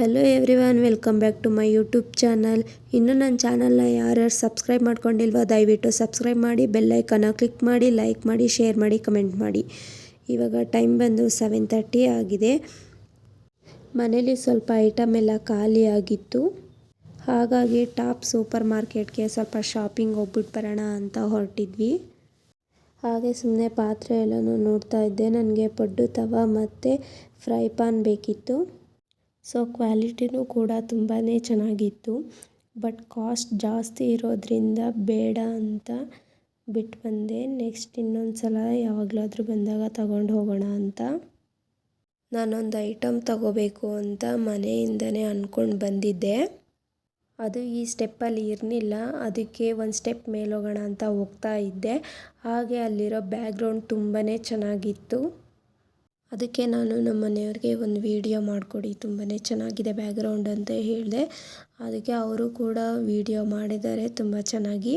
Hello every welcome back to my YouTube channel ಇನ್ನೂ ನನ್ನ ಚಾನಲ್ನ ಯಾರ್ಯಾರು ಸಬ್ಸ್ಕ್ರೈಬ್ ಮಾಡ್ಕೊಂಡಿಲ್ವೋ ದಯವಿಟ್ಟು ಸಬ್ಸ್ಕ್ರೈಬ್ ಮಾಡಿ ಬೆಲ್ಲೈಕನ್ನ ಕ್ಲಿಕ್ ಮಾಡಿ ಲೈಕ್ ಮಾಡಿ ಶೇರ್ ಮಾಡಿ ಕಮೆಂಟ್ ಮಾಡಿ. ಇವಾಗ ಟೈಮ್ ಬಂದು ಸೆವೆನ್ ತರ್ಟಿ ಆಗಿದೆ. ಮನೇಲಿ ಸ್ವಲ್ಪ ಐಟಮ್ ಎಲ್ಲ ಖಾಲಿ ಆಗಿತ್ತು. ಹಾಗಾಗಿ ಟಾಪ್ ಸೂಪರ್ ಮಾರ್ಕೆಟ್ಗೆ ಸ್ವಲ್ಪ ಶಾಪಿಂಗ್ ಹೋಗ್ಬಿಟ್ಟು ಬರೋಣ ಅಂತ ಹೊರಟಿದ್ವಿ. ಹಾಗೆ ಸುಮ್ಮನೆ ಪಾತ್ರೆ ಎಲ್ಲನೂ ನೋಡ್ತಾ ಇದ್ದೆ. ನನಗೆ ಪಡ್ಡು ತವ ಮತ್ತು ಫ್ರೈ ಪಾನ್ ಬೇಕಿತ್ತು. ಸೊ ಕ್ವಾಲಿಟಿನೂ ಕೂಡ ತುಂಬಾ ಚೆನ್ನಾಗಿತ್ತು. ಬಟ್ ಕಾಸ್ಟ್ ಜಾಸ್ತಿ ಇರೋದರಿಂದ ಬೇಡ ಅಂತ ಬಿಟ್ಟು ಬಂದೆ. ನೆಕ್ಸ್ಟ್ ಇನ್ನೊಂದು ಸಲ ಯಾವಾಗಲಾದ್ರೂ ಬಂದಾಗ ತಗೊಂಡು ಹೋಗೋಣ ಅಂತ. ನಾನೊಂದು ಐಟಮ್ ತಗೋಬೇಕು ಅಂತ ಮನೆಯಿಂದನೇ ಅಂದ್ಕೊಂಡು ಬಂದಿದ್ದೆ. ಅದು ಈ ಸ್ಟೆಪ್ಪಲ್ಲಿ ಇರಲಿಲ್ಲ. ಅದಕ್ಕೆ ಒಂದು ಸ್ಟೆಪ್ ಮೇಲೋಗೋಣ ಅಂತ ಹೋಗ್ತಾ ಇದ್ದೆ. ಹಾಗೆ ಅಲ್ಲಿರೋ ಬ್ಯಾಕ್ಗ್ರೌಂಡ್ ತುಂಬಾ ಚೆನ್ನಾಗಿತ್ತು. ಅದಕ್ಕೆ ನಾನು ನಮ್ಮ ಮನೆಯವ್ರಿಗೆ ಒಂದು ವೀಡಿಯೋ ಮಾಡಿಕೊಡಿ. ತುಂಬಾ ಚೆನ್ನಾಗಿದೆ ಬ್ಯಾಗ್ರೌಂಡ್ ಅಂತ ಹೇಳಿದೆ. ಅದಕ್ಕೆ ಅವರು ಕೂಡ ವೀಡಿಯೋ ಮಾಡಿದ್ದಾರೆ. ತುಂಬ ಚೆನ್ನಾಗಿ.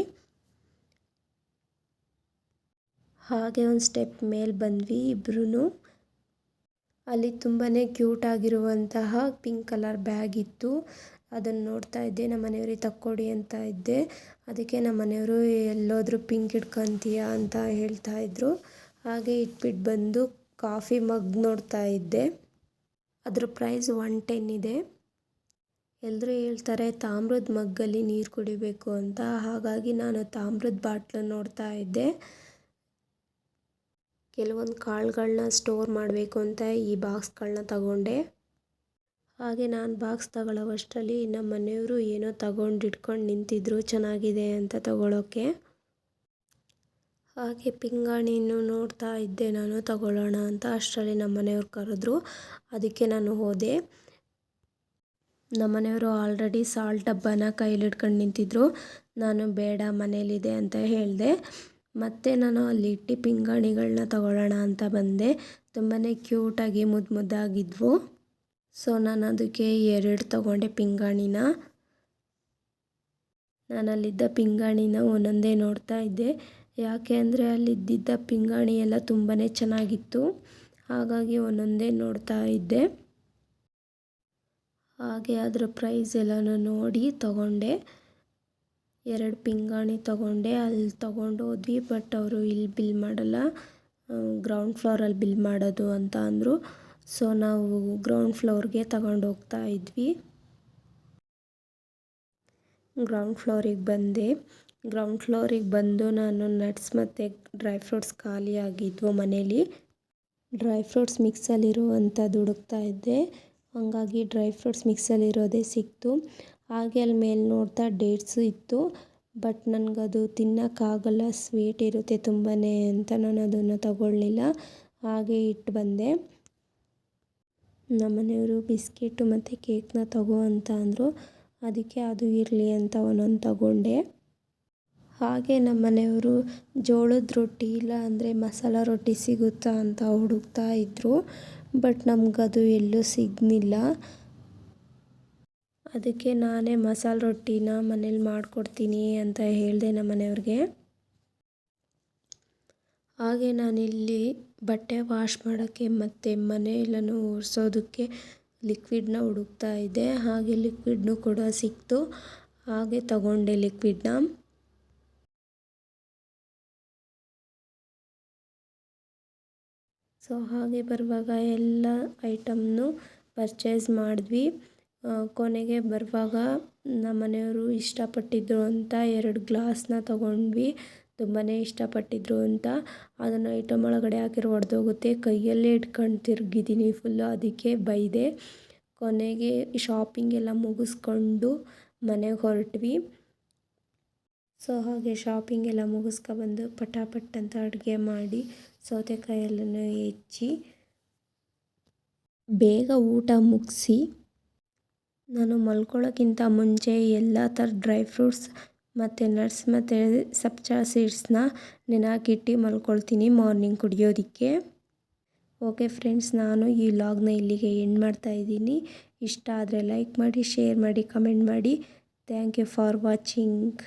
ಹಾಗೆ ಒಂದು ಸ್ಟೆಪ್ ಮೇಲೆ ಬಂದ್ವಿ ಇಬ್ಬರೂ ಅಲ್ಲಿ ತುಂಬಾ ಕ್ಯೂಟ್ ಆಗಿರುವಂತಹ ಪಿಂಕ್ ಕಲರ್ ಬ್ಯಾಗ್ ಇತ್ತು. ಅದನ್ನು ನೋಡ್ತಾ ಇದ್ದೆ. ನಮ್ಮ ಮನೆಯವ್ರಿಗೆ ತಕ್ಕೊಡಿ ಅಂತ ಇದ್ದೆ. ಅದಕ್ಕೆ ನಮ್ಮ ಮನೆಯವರು ಎಲ್ಲೋದ್ರೂ ಪಿಂಕ್ ಇಟ್ಕೊತೀಯ ಅಂತ ಹೇಳ್ತಾ ಇದ್ರು. ಹಾಗೆ ಇಟ್ಬಿಟ್ಟು ಬಂದು ಕಾಫಿ ಮಗ್ ನೋಡ್ತಾ ಇದ್ದೆ. ಅದ್ರ ಪ್ರೈಸ್ ಒನ್ ಟೆನ್ ಇದೆ. ಎಲ್ಲರೂ ಹೇಳ್ತಾರೆ ತಾಮ್ರದ ಮಗ್ಗಲ್ಲಿ ನೀರು ಕುಡಿಬೇಕು ಅಂತ. ಹಾಗಾಗಿ ನಾನು ತಾಮ್ರದ ಬಾಟ್ಲು ನೋಡ್ತಾ ಇದ್ದೆ. ಕೆಲವೊಂದು ಕಾಳುಗಳನ್ನ ಸ್ಟೋರ್ ಮಾಡಬೇಕು ಅಂತ ಈ ಬಾಕ್ಸ್ಗಳನ್ನ ತಗೊಂಡೆ. ಹಾಗೆ ನಾನು ಬಾಕ್ಸ್ ತಗೊಳ್ಳೋವಷ್ಟರಲ್ಲಿ ನಮ್ಮ ಮನೆಯವರು ಏನೋ ತಗೊಂಡು ಇಟ್ಕೊಂಡು ನಿಂತಿದ್ರು. ಚೆನ್ನಾಗಿದೆ ಅಂತ ತಗೊಳ್ಳೋಕ್ಕೆ ಹಾಗೆ ಪಿಂಗಾಣಿನೂ ನೋಡ್ತಾ ಇದ್ದೆ ನಾನು, ತಗೊಳ್ಳೋಣ ಅಂತ. ಅಷ್ಟರಲ್ಲಿ ನಮ್ಮ ಮನೆಯವ್ರು ಕರೆದ್ರು. ಅದಕ್ಕೆ ನಾನು ಹೋದೆ. ನಮ್ಮ ಮನೆಯವರು ಆಲ್ರೆಡಿ ಸಾಲ್ಟ್ ಡಬ್ಬನ ಕೈಲಿ ಇಟ್ಕೊಂಡು ನಿಂತಿದ್ರು. ನಾನು, ಬೇಡ, ಮನೇಲಿದೆ ಅಂತ ಹೇಳಿದೆ. ಮತ್ತು ನಾನು ಅಲ್ಲಿ ಇಟ್ಟು ಪಿಂಗಾಣಿಗಳನ್ನ ತಗೊಳ್ಳೋಣ ಅಂತ ಬಂದೆ. ತುಂಬಾ ಕ್ಯೂಟಾಗಿ ಮುದ್ದು ಮುದ್ದಾಗಿದ್ವು. ಸೊ ನಾನು ಅದಕ್ಕೆ ಎರಡು ತಗೊಂಡೆ ಪಿಂಗಾಣಿನ. ನಾನು ಅಲ್ಲಿದ್ದ ಪಿಂಗಾಣಿನ ಒಂದೊಂದೇ ನೋಡ್ತಾ ಇದ್ದೆ. ಯಾಕೆ ಅಂದರೆ ಅಲ್ಲಿದ್ದಿದ್ದ ಪಿಂಗಾಣಿ ಎಲ್ಲ ತುಂಬಾ ಚೆನ್ನಾಗಿತ್ತು. ಹಾಗಾಗಿ ಒಂದೊಂದೇ ನೋಡ್ತಾ ಇದ್ದೆ. ಹಾಗೆ ಅದರ ಪ್ರೈಸ್ ಎಲ್ಲನೂ ನೋಡಿ ತಗೊಂಡೆ. ಎರಡು ಪಿಂಗಾಣಿ ತಗೊಂಡೆ. ಅಲ್ಲಿ ತಗೊಂಡು ಹೋದ್ವಿ ಬಟ್ ಅವರು ಇಲ್ಲಿ ಬಿಲ್ ಮಾಡಲ್ಲ. ಗ್ರೌಂಡ್ ಫ್ಲೋರಲ್ಲಿ ಬಿಲ್ ಮಾಡೋದು ಅಂತ ಅಂದರು. ಸೊ ನಾವು ಗ್ರೌಂಡ್ ಫ್ಲೋರ್ಗೆ ತಗೊಂಡು ಹೋಗ್ತಾ ಇದ್ವಿ. ಗ್ರೌಂಡ್ ಫ್ಲೋರಿಗೆ ಬಂದೆ. ಗ್ರೌಂಡ್ ಫ್ಲೋರಿಗೆ ಬಂದು ನಾನು ನಟ್ಸ್ ಮತ್ತು ಡ್ರೈ ಫ್ರೂಟ್ಸ್ ಖಾಲಿ ಆಗಿದ್ವು ಮನೇಲಿ. ಡ್ರೈ ಫ್ರೂಟ್ಸ್ ಮಿಕ್ಸಲ್ಲಿರುವಂಥದ್ದು ಹುಡುಕ್ತಾ ಇದ್ದೆ. ಹಾಗಾಗಿ ಡ್ರೈ ಫ್ರೂಟ್ಸ್ ಮಿಕ್ಸಲ್ಲಿರೋದೇ ಸಿಕ್ತು. ಹಾಗೆ ಅಲ್ಲಿ ಮೇಲೆ ನೋಡ್ತಾ ಡೇಟ್ಸು ಇತ್ತು. ಬಟ್ ನನಗದು ತಿನ್ನೋಕ್ಕಾಗಲ್ಲ ಸ್ವೀಟ್ ಇರುತ್ತೆ ತುಂಬಾ ಅಂತ ನಾನು ಅದನ್ನು ತಗೊಳ್ಳಲಿಲ್ಲ ಹಾಗೆ ಇಟ್ಟು ಬಂದೆ. ನಮ್ಮನೆಯವರು ಬಿಸ್ಕೆಟು ಮತ್ತು ಕೇಕ್ನ ತಗೋ ಅಂತ ಅಂದರು. ಅದಕ್ಕೆ ಅದು ಇರಲಿ ಅಂತ ಒಂದೊಂದು ತಗೊಂಡೆ. ಹಾಗೆ ನಮ್ಮ ಮನೆಯವರು ಜೋಳದ ರೊಟ್ಟಿ ಇಲ್ಲ ಅಂದರೆ ಮಸಾಲ ರೊಟ್ಟಿ ಸಿಗುತ್ತಾ ಅಂತ ಹುಡುಕ್ತಾ ಇದ್ದರು ಬಟ್ ನಮಗದು ಎಲ್ಲೂ ಸಿಗಲಿಲ್ಲ. ಅದಕ್ಕೆ ನಾನೇ ಮಸಾಲೆ ರೊಟ್ಟಿನ ಮನೇಲಿ ಮಾಡಿಕೊಡ್ತೀನಿ ಅಂತ ಹೇಳಿದೆ ನಮ್ಮ ಮನೆಯವ್ರಿಗೆ. ಹಾಗೆ ನಾನಿಲ್ಲಿ ಬಟ್ಟೆ ವಾಶ್ ಮಾಡೋಕ್ಕೆ ಮತ್ತು ಮನೆ ಎಲ್ಲನೂ ಒರೆಸೋದಕ್ಕೆ ಲಿಕ್ವಿಡ್ನ ಹುಡುಕ್ತಾ ಇದ್ದೆ. ಹಾಗೆ ಲಿಕ್ವಿಡ್ನು ಕೂಡ ಸಿಕ್ತು. ಹಾಗೆ ತಗೊಂಡೆ ಲಿಕ್ವಿಡ್ನ. ಸೊ ಹಾಗೆ ಬರುವಾಗ ಎಲ್ಲ ಐಟಮ್ನು ಪರ್ಚೇಸ್ ಮಾಡಿದ್ವಿ. ಕೊನೆಗೆ ಬರುವಾಗ ನಮ್ಮ ಮನೆಯವರು ಇಷ್ಟಪಟ್ಟಿದ್ರು ಅಂತ ಎರಡು ಗ್ಲಾಸ್ನ ತೊಗೊಂಡ್ವಿ. ತುಂಬಾ ಇಷ್ಟಪಟ್ಟಿದ್ರು ಅಂತ. ಅದನ್ನು ಐಟಮ್ ಒಳಗಡೆ ಹಾಕಿರೋ ಹೊಡೆದೋಗುತ್ತೆ ಕೈಯಲ್ಲೇ ಇಟ್ಕೊಂಡು ತಿರುಗಿದ್ದೀನಿ ಫುಲ್ಲು ಅದಕ್ಕೆ ಬೈದೆ. ಕೊನೆಗೆ ಶಾಪಿಂಗ್ ಎಲ್ಲ ಮುಗಿಸ್ಕೊಂಡು ಮನೆಗೆ ಹೊರಟ್ವಿ. ಸೊ ಹಾಗೆ ಶಾಪಿಂಗ್ ಎಲ್ಲ ಮುಗಿಸ್ಕೊಬಂದು ಪಟಾಪಟ್ ಅಂತ ಅಡುಗೆ ಮಾಡಿ ಸೌತೆಕಾಯೆಲ್ಲನೂ ಹೆಚ್ಚಿ ಬೇಗ ಊಟ ಮುಗಿಸಿ, ನಾನು ಮಲ್ಕೊಳ್ಳೋಕ್ಕಿಂತ ಮುಂಚೆ ಎಲ್ಲ ಥರ ಡ್ರೈ ಫ್ರೂಟ್ಸ್ ಮತ್ತು ನಟ್ಸ್ ಮತ್ತು ಸಪ್ಚಾ ಸೀಡ್ಸ್ನ ನೆನೆಹಾಕಿಟ್ಟು ಮಲ್ಕೊಳ್ತೀನಿ ಮಾರ್ನಿಂಗ್ ಕುಡಿಯೋದಕ್ಕೆ. ಓಕೆ ಫ್ರೆಂಡ್ಸ್, ನಾನು ಈ ಲಾಗ್ನ ಇಲ್ಲಿಗೆ ಎಂಡ್ ಮಾಡ್ತಾ ಇದ್ದೀನಿ. ಇಷ್ಟ ಆದರೆ ಲೈಕ್ ಮಾಡಿ, ಶೇರ್ ಮಾಡಿ, ಕಮೆಂಟ್ ಮಾಡಿ. Thank you for watching.